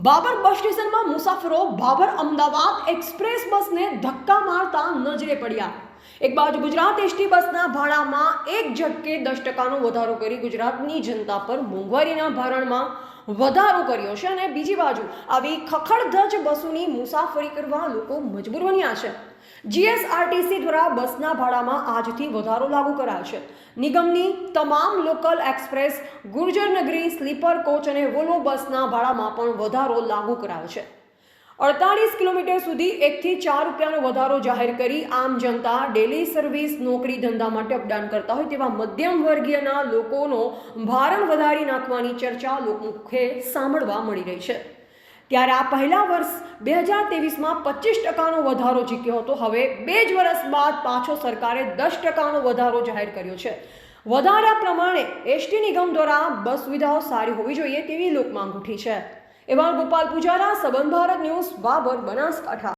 બાબર બસ સ્ટેશનમાં મુસાફરો બાબર અમદાવાદ એક્સપ્રેસ બસને ધક્કા મારતા નજરે પડ્યા. એક બાજુ ગુજરાત એસટી બસના ભાડામાં એક ઝટકે દસ ટકાનો વધારો કરી ગુજરાતની જનતા પર મોંઘવારીના ભારણમાં વધારો કર્યો છે અને બીજી બાજુ આવી ખખડધજ બસોની મુસાફરી કરવા લોકો મજબૂર બન્યા છે. જીએસઆરટીસી દ્વારા બસના ભાડામાં આજથી વધારો લાગુ કરાયો છે. નિગમની તમામ local express Gurjarnagari sleeper coach અને વોલ્વો બસના ભાડામાં પણ વધારો લાગુ કરાયો છે અડતાલીસ કિલોમીટર સુધી એકથી ચાર રૂપિયાનો વધારો જાહેર કરી આમ જનતા ડેલી સર્વિસ નોકરી ધંધા માટે અપડાન કરતા હોય તેવા મધ્યમ વર્ગીયના લોકોનો ભારણ વધારી નાખવાની ચર્ચા લોકમુખે સાંભળવા મળી રહી છે. ત્યારે આ પહેલા વર્ષ બે હજાર ત્રેવીસમાં પચીસ ટકાનો વધારો જીત્યો હતો. હવે બે જ વર્ષ બાદ પાછો સરકારે દસ ટકાનો વધારો જાહેર કર્યો છે. વધારા પ્રમાણે એસટી નિગમ દ્વારા બસ સુવિધાઓ સારી હોવી જોઈએ તેવી લોકમાંગ ઉઠી છે. એવા ગોપાલ પૂજારા સંબંધ ભારત ન્યૂઝ બાબર બનાસકાંઠા.